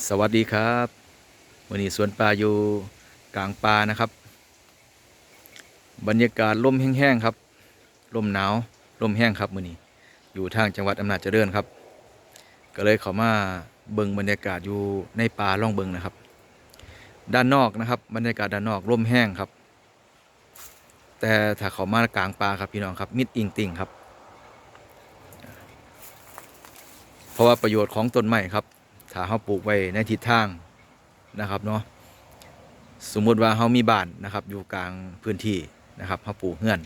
สวัสดีครับวันนี้สวนปลาอยู่กลางป่านะครับ บรรยากาศลมแห้งๆครับลมหนาวลมแห้งครับมื้อนี้ อยู่ทางจังหวัดอำนาจเจริญครับ ก็เลยเข้ามาเบิ่งบรรยากาศอยู่ในป่าล่องเบิ่งนะครับ ด้านนอกนะครับ บรรยากาศด้านนอกลมแห้งครับ แต่ถ้าเขามากลางป่าครับพี่น้องครับมิดอิงติ่งครับ เพราะว่าประโยชน์ของต้นไม้ครับ ถ้าเราปลูกไว้ในทิศทางนะครับเนาะสมมุติว่าเรามีบ้านนะครับอยู่กลางพื้นที่นะครับเราปลูกเฮือน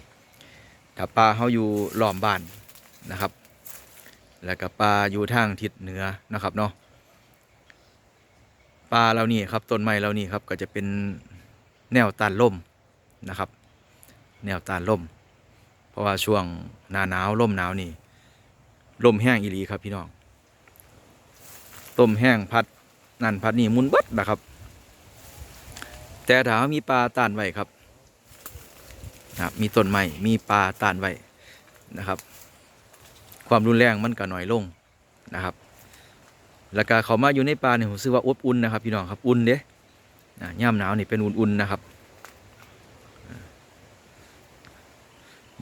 ถ้าป่าเราอยู่ล้อมบ้านนะครับ แล้วก็ป่าอยู่ทางทิศเหนือนะครับเนาะป่าเหล่านี้ครับต้นไม้เหล่านี้ครับก็จะเป็นแนวต้านลมนะครับ แนวต้านลมเพราะว่าช่วงหน้าหนาวลมหนาวนี่ลมแห้งอีหลีครับพี่น้อง ต้มแห้งพัดนั่นพัดนี่มุนเบิดนะครับ แต่ถ้ามีปลาต้านไว้ครับนะครับมีต้นไม้มีปลาต้านไว้นะครับ ความรุนแรงมันก็น้อยลงนะครับ แล้วก็เขามาอยู่ในป่าเนี่ยผมซื้อว่าอบอุ่นนะครับพี่น้องครับอุ่นเด้อ่าย่ามหนาวนี่เป็นอุ่นๆนะครับ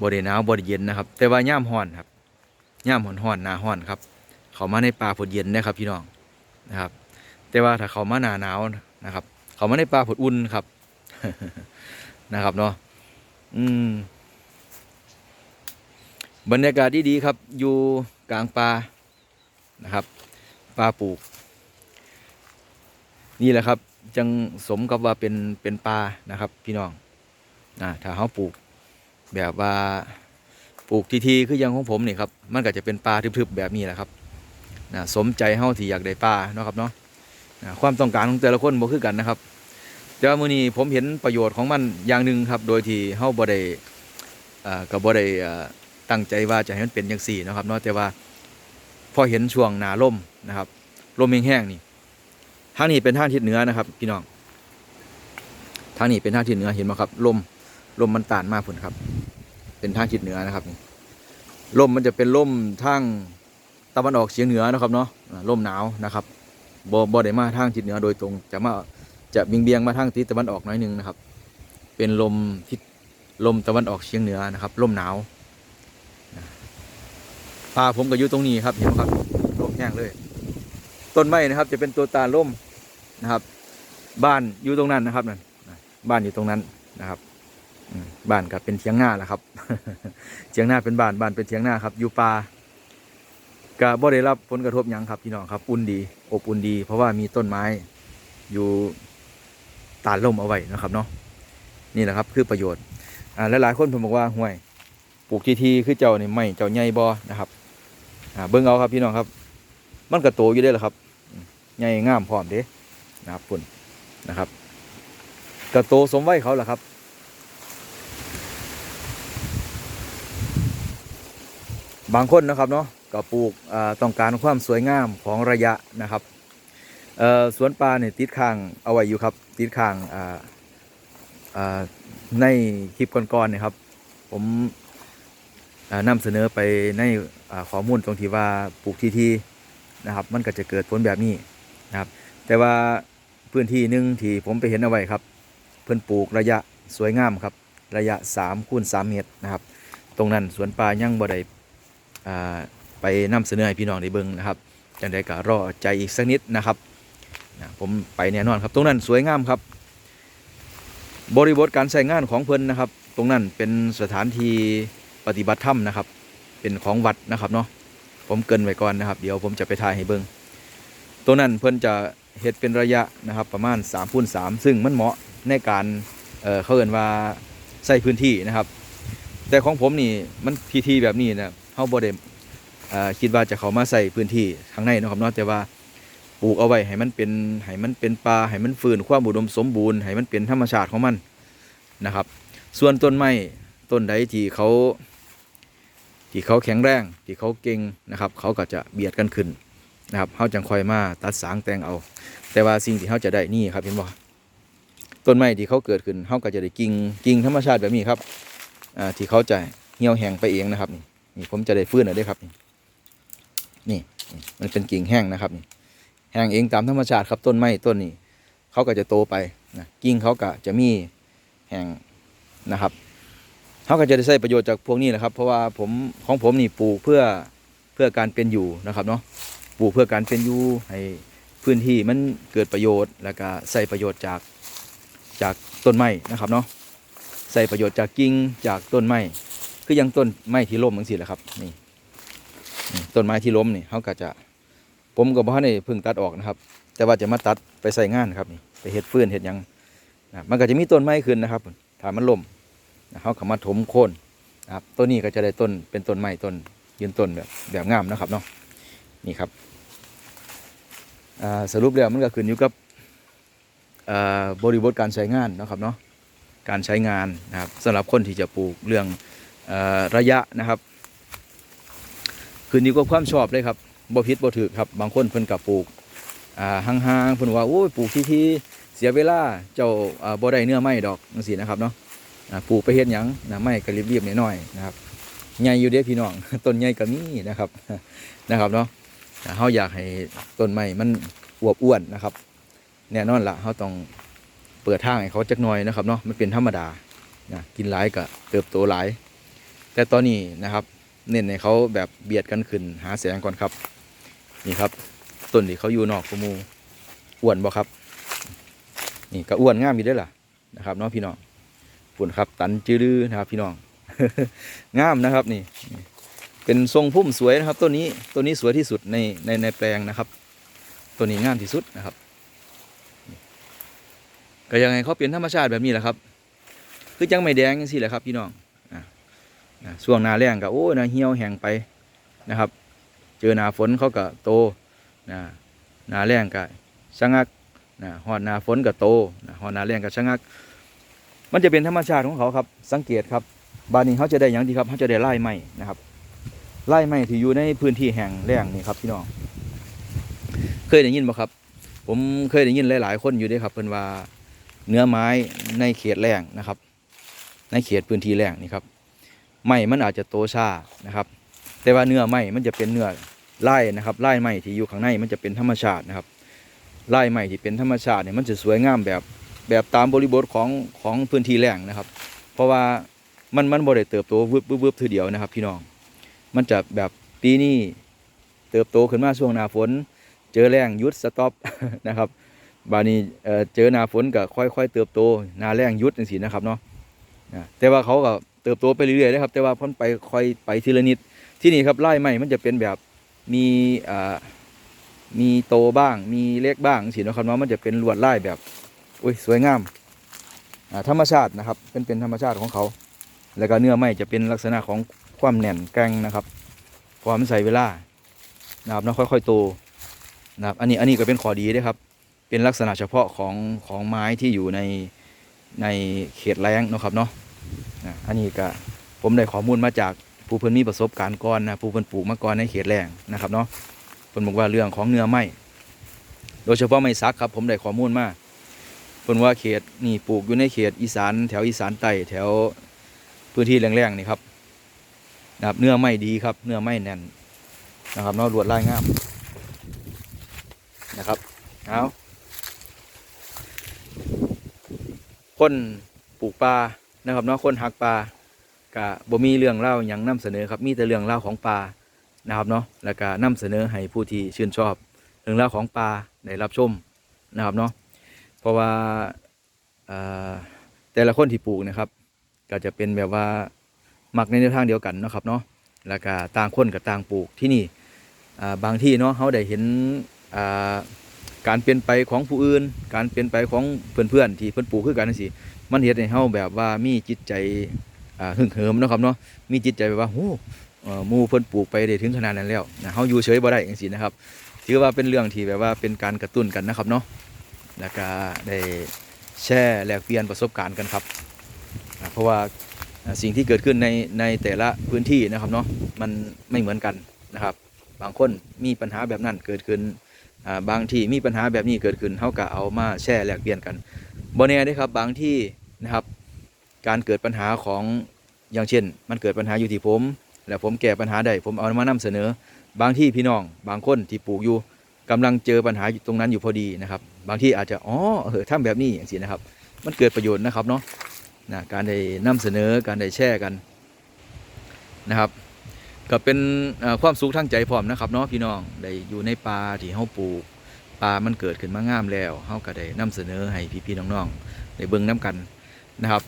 บริหนาวบริเย็นนะครับ แต่ว่าย่ามห่อนครับย่ามห่อนห่อนหนาห่อนครับ เขามาในป่าผดเย็นนะครับพี่น้อง นะครับ แต่ว่าถ้าเขามาหนาหนาวนะครับ เขามาในป่าผดอุ่นครับ นะครับเนาะอืมบรรยากาศดีๆครับ อยู่กลางป่านะครับป่าปลูก นี่แหละครับ จังสมกับว่าเป็นเป็นป่านะครับ พี่น้องอ่าถ้าเขาปลูก แบบว่าปลูกทีๆคืออยังของผมนี่ครับ มันก็จะเป็นป่าทึบๆแบบนี้แหละครับ นะสมใจเฮาที่อยากได้ปลาเนาะครับเนาะนะความต้องการของแต่ละคนบ่คือกันนะครับ แต่ว่ามื้อนี้ผมเห็นประโยชน์ของมันอย่างหนึ่งครับ โดยที่เฮาบ่ได้ก็บ่ได้ตั้งใจว่าจะให้มันเป็นจังซี่นะครับเนาะแต่ว่าพอเห็นช่วงหนาลมนะครับลมแห้งๆนี่ทางนี้เป็นทางทิศเหนือนะครับ พี่น้องทางนี้เป็นทางทิศเหนือเห็นไหมครับลมลมมันต้านมาพุ่นครับ เป็นทางทิศเหนือนะครับนี่ลมมันจะเป็นลมทาง ตะวันออกเฉียงเหนือนะครับเนาะลมหนาวนะครับบ่บ่ได้มาทางทิศเหนือโดยตรง จะมาจะเบียงเบียงมาทางทิศตะวันออกน้อยหนึงนะครับ เป็นลมทิศลมตะวันออกเฉียงเหนือนะครับลมหนาวนะป่าผมก็อยู่ตรงนี้ครับเห็นไหมครับลมแห้งเลย ต้นไม้นะครับ จะเป็นตัวตาล่มนะครับ บ้านอยู่ตรงนั้นนะครับนั่นบ้านอยู่ตรงนั้นนะครับบ้านก็เป็นเทียงหน้าแหละครับเทียงหน้าเป็นบ้านบ้านเป็นเทียงหน้าครับอยู่ป่า ก็บ่ได้รับผลกระทบยังครับพี่น้องครับ อุ่นดีอบอุ่นดี เพราะว่ามีต้นไม้อยู่ตาล่มเอาไว้นะครับเนาะนี่แหละครับคือประโยชน์อ่าหลายๆคนผมบอกว่าห่วยปลูกทีทีคือเจ้านี่ไม่เจ้าใหญ่บ่นะครับอ่าเบิ่งเอาครับพี่น้องครับ มันก็โตอยู่ได้แหละครับใหญ่งามพร้อมเด้นะครับปุ่นนะครับก็โตสมไว้เขาแหละครับบางคนนะครับเนาะ ก็ปลูกต้องการความสวยงามของระยะนะครับสวนปลาเนี่ยติดข้างเอาไว้อยู่ครับติดข้างในคลิปก่อนๆเนี่ยครับ ผมอ่านำเสนอไปในข้อมูลตรงที่ว่าปลูกทีทีๆนะครับ มันก็จะเกิดผลแบบนี้นะครับ แต่ว่าพื้นที่หนึ่งที่ผมไปเห็นเอาไว้ครับ เพื่อนปลูกระยะสวยงามครับ ระยะ3คูณ3เมตรนะครับ ตรงนั้นสวนปลายังบ่ได้อ่า ไปนำเสนอให้พี่น้องได้เบิ่งนะครับจังใดก็รอใจอีกสักนิดนะครับนะผมไปแน่นอนครับ ตรงนั้นสวยงามครับ บริบทการใช้งานของเพิ่นนะครับ ตรงนั้นเป็นสถานที่ปฏิบัติธรรมนะครับ เป็นของวัดนะครับเนาะผมเกินไว้ก่อนนะครับ เดี๋ยวผมจะไปถ่ายให้เบิ่งตรงนั้นเพิ่นจะเฮ็ดเป็นระยะนะครับประมาณ3คูณ3ซึ่งมันเหมาะในการเออเขาเอ่นว่าใช้พื้นที่นะครับ แต่ของผมนี่มันทีทีแบบนี้นะเฮาบ่ได้อ่า คิดว่าจะเขามาใส่พื้นที่ข้างในนะครับเนาะแต่ว่าปลูกเอาไว้ให้มันเป็นให้มันเป็นป่าให้มันฟื้นความอุดมสมบูรณ์ให้มันเป็นธรรมชาติของมันนะครับ ส่วนต้นไม้ต้นใดที่เขาที่เขาแข็งแรงที่เขาเก่งนะครับ เขาก็จะเบียดกันขึ้นนะครับเฮาจังคอยมาตัดสางแตงเอา แต่ว่าสิ่งที่เฮาจะได้นี่ครับเห็นบ่ต้นไม้ที่เขาเกิดขึ้นเฮาก็จะได้กิ่งกิ่งธรรมชาติแบบนี้ครับอ่าที่เขาจะเหี่ยวแห้งไปเองนะครับนี่นี่ผมจะได้ฟื้นเอาได้ครับนี่ นี่มันเป็นกิ่งแห้งนะครับนี่แห้งเองตามธรรมชาติครับต้นไม้ต้นนี้เขาก็จะโตไปนะกิ่งเขาก็จะมีแห้งนะครับเขาก็จะได้ใช้ประโยชน์จากพวกนี้แหละครับ เพราะว่าผมของผมนี่ปลูกเพื่อเพื่อการเป็นอยู่นะครับเนาะปลูกเพื่อการเป็นอยู่ให้พื้นที่มันเกิดประโยชน์แล้วก็ใส่ประโยชน์จากจากต้นไม้นะครับเนาะใส่ประโยชน์จากกิ่งจากต้นไม้คือยังต้นไม้ที่ล้มจังซี่แหละครับนี่ ต้นไม้ที่ล้มนี่เขาก็จะ ผมก็บ่ทันได้เพิ่งตัดออกนะครับ แต่ว่าจะมาตัดไปใส่งานครับนี่ไปเฮ็ดฟืนเฮ็ดยังนะมันก็จะมีต้นไม้ขึ้นนะครับถ้ามันล่มเขาก็มาถมโค่นนะครับต้นนี้ก็จะได้ต้นเป็นต้นไม้ต้นยืนต้นแบบแบบงามนะครับเนาะนี่ครับสรุปแล้วมันก็ขึ้นอยู่กับบริบทการใช้งานนะครับเนาะการใช้งานนะครับสำหรับคนที่จะปลูกเรื่องอระยะนะครับ ขึ้นอยู่กับความชอบเลยครับบ่ผิดบ่ถูกครับ บางคนเพิ่นก็ปลูกอ่าห่างๆเพิ่นว่าโอ้ยปลูกที่ๆเสียเวลาเจ้าอ่าบ่ได้เนื้อไม้ดอกจังซี่นะครับเนาะอ่าปลูกไปเฮ็ดหยังนะไม้ก็รีบๆน้อยๆนะครับใหญ่อยู่เด้พี่น้องต้นใหญ่ก็มีนะครับนะครับเนาะเฮาอยากให้ต้นไม้มันอวบอ้วนนะครับ แน่นอนละเฮาต้องเปิดทางให้เขาจักหน่อยนะครับเนาะมันเป็นธรรมดานะกินหลายก็เติบโตหลาย แต่ตอนนี้นะครับ เน้นให้เขาแบบเบียดกันขึ้น หาแสงก่อนครับ นี่ครับต้นที่เขาอยู่นอกขมูอ้วนบ่ครับ นี่ก็อ้วนงามอยู่เด้ล่ะนะครับน้องพี่น้องปุ่นครับ ตันจื้อนะครับ พี่น้องงามนะครับนี่ เป็นทรงพุ่มสวยนะครับต้นนี้ต้นนี้สวยที่สุดในในในแปลงนะครับต้นนี้งามที่สุดนะครับ ก็ยังไงเขาเป็นธรรมชาติแบบนี้แหละครับ คือจังไม่แดงจังซี่แหละครับพี่น้อง ช่วงหนาแรงก็โอ้ยนาเหี่ยวแห้งไปนะครับ เจอหนาฝนเขาก็โตนะหนาแรงก็ชะงักนะหอดหนาฝนก็โตนะหอดหนาแรงก็ชะงัก มันจะเป็นธรรมชาติของเขาครับ สังเกตครับบานนี้เขาจะได้อย่างดีครับเขาจะได้ไล่ไม้นะครับไล่ไม้ที่อยู่ในพื้นที่แห่งแรงนี่ครับพี่น้อง เคยได้ยินบ่ครับ ผมเคยได้ยินหลาย ๆ คนอยู่ด้วยครับเพิ่นว่าเนื้อไม้ในเขตแรงนะครับ ในเขตพื้นที่แรงนี่ครับ ไม้มันอาจจะโตช้านะครับ แต่ว่าเนื้อไม้มันจะเป็นเนื้อไล่นะครับไล่ไม้ที่อยู่ข้างในมันจะเป็นธรรมชาตินะครับไล่ไม้ที่เป็นธรรมชาติเนี่ยมันจะสวยงามแบบแบบตามบริบทของของพื้นที่แรงนะครับ เพราะว่ามันมันบ่ได้เติบโตวึบวึบทีเดียวนะครับ พี่น้อง มันจะแบบปีนี้เติบโตขึ้นมาช่วงหน้าฝน เจอแรงยุดสต็อปนะครับบานี้เอ่อเจอหน้าฝนก็ค่อย ๆ เติบโตหน้าแรงยุดจังซี่นะครับเนาะแต่ว่าเขาก็ เติบโตไปเรื่อยๆนะครับ แต่ว่าพ้นไปค่อยไปทีละนิด ที่นี่ครับไล่ไม้มันจะเป็นแบบมีอ่ามีโตบ้าง มีเล็กบ้างสินะครับเนาะมันจะเป็นลวดลายแบบอุ้ยสวยงามอ่าธรรมชาตินะครับ เป็นเป็นธรรมชาติของเขา แล้วก็เนื้อไม้จะเป็นลักษณะของความแน่นแกงนะครับเพราะว่ามใส่เวลานะครับเนาะค่อยๆโตนะครับอันนี้อันนี้ก็เป็นข้อดีด้วยครับ เป็นลักษณะเฉพาะของของไม้ที่อยู่ในในเขตแล้งนะครับเนาะ อะอันนี้ก็ผมได้ข้อมูลมาจากผู้เพิ่นมีประสบการณ์ก่อนนะผู้เพิ่นปลูกมาก่อนในเขตแรงนะครับเนาะเพิ่นบอกว่าเรื่องของเนื้อไม้โดยเฉพาะไม้สักครับ ผมได้ข้อมูลมาเพิ่นว่าเขตนี่ปลูกอยู่ในเขตอีสานแถวอีสานใต้แถวพื้นที่แรงๆนี่ครับนะครับเนื้อไม้ดีครับ เนื้อไม้แน่นนะครับเนาะรวดลายงามนะครับเอาคนปลูกปลา นะครับเนาะคนหักปลาก็บ่มีเรื่องเล่าหยังนำเสนอครับมีแต่เรื่องเล่าของปลานะครับเนาะแล้วก็นำเสนอให้ผู้ที่ชื่นชอบ เรื่องเล่าของปลาได้รับชมนะครับเนาะเพราะว่าแต่ละคนที่ปลูกนะครับ ก็จะเป็นแบบว่ามักในแนวทางเดียวกันนะครับเนาะแล้วก็ต่างคนกับต่างปลูกที่นี่บางที่เนาะเขาได้เห็นอ่า การเปลี่ยนไปของผู้อื่น การเปลี่ยนไปของเพื่อนๆที่เพิ่นปลูกคือกันจังซี่มันเฮ็ดให้เฮาแบบว่ามีจิตใจอ่าหึ่งเหิมนะครับเนาะมีจิตใจแบบว่าโอ้เอ่อหมูเพิ่นปลูกไปได้ถึงขนาดนั้นแล้วนะเฮาอยู่เฉยบ่ได้จังซี่นะครับ ถือว่าเป็นเรื่องที่แบบว่าเป็นการกระตุ้นกันนะครับเนาะแล้วก็ได้แชร์แลกเปลี่ยนประสบการณ์กันครับ เพราะว่าสิ่งที่เกิดขึ้นในในแต่ละพื้นที่นะครับเนาะมันไม่เหมือนกันนะครับ บางคนมีปัญหาแบบนั้นเกิดขึ้น บางที่มีปัญหาแบบนี้เกิดขึ้นเฮาก็เอามาแชร์แลกเปลี่ยนกันบ่แน่เด้ครับบางที่นะครับการเกิดปัญหาของอย่างเช่น มันเกิดปัญหาอยู่ที่ผม แล้วผมแก้ปัญหาได้ผมเอามานำเสนอ บางที่พี่น้อง บางคนที่ปลูกอยู่กำลังเจอปัญหาตรงนั้นอยู่พอดีนะครับ บางที่อาจจะอ๋อเออทำแบบนี้อย่างนี้นะครับ มันเกิดประโยชน์นะครับเนาะนะการได้นำเสนอการได้แชร์กันนะครับ ก็เป็นความสุขทางใจพร้อมนะครับเนาะพี่น้องได้อยู่ในป่าที่เฮาปลูกป่ามันเกิดขึ้นมางามแล้วเฮาก็ได้นำเสนอให้พี่ๆน้องๆได้เบิ่งน้กันนะครับ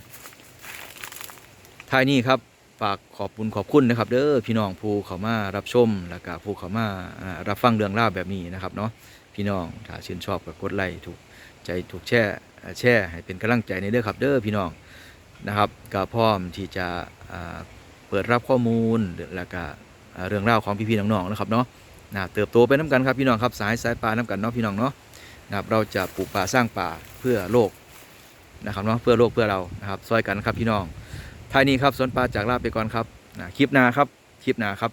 ท้ายนี้ครับฝากขอบคุณขอบคุณนะครับ เด้อพี่น้องผู้เขามารับชมแล้วก็ผู้เขามารับฟังเรื่องราวแบบนี้นะครับเนาะพี่น้องถ้าชื่นชอบก็กดไลค์ถูกใจถูกแช่แชร์ให้เป็นกำลังใจในเด้อครับ เด้อพี่น้องนะครับก็พร้อมที่จะ เปิดรับข้อมูลแล้วก็เอ่อเรื่องราวของพี่ๆน้องๆนะครับเนาะนะเติบโตไปน้ำกันครับพี่น้องครับสายสายป่าน้ำกันเนาะพี่น้องเนาะนะครับเราจะปลูกป่าสร้างป่าเพื่อโลกนะครับเนาะเพื่อโลกเพื่อเรานะครับซอยกันครับพี่น้องท้ายนี้ครับสวนป่าจากลาไปก่อนครับนะคลิปหน้าครับคลิปหน้าครับ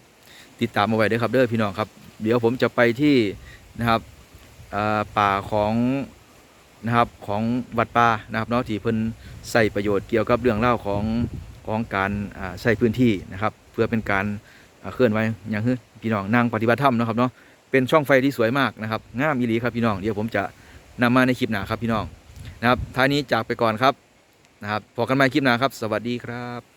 ติดตามมาไว้ด้วยครับเด้อพี่น้องครับ เดี๋ยวผมจะไปที่นะครับอ่าป่าของนะครับของวัดป่านะครับเนาะที่เพิ่นใส่ประโยชน์เกี่ยวกับเรื่องเล่าของ ของการใช้พื้นที่นะครับ เพื่อเป็นการเคลื่อนไหวอย่างคือพี่น้องนั่งปฏิบัติธรรมนะครับเนาะเป็นช่องไฟที่สวยมากนะครับงามอีหลีครับพี่น้องเดี๋ยวผมจะนำมาในคลิปหน้าครับพี่น้องนะครับท้ายนี้จากไปก่อนครับนะครับพบกันใหม่คลิปหน้าครับ สวัสดีครับ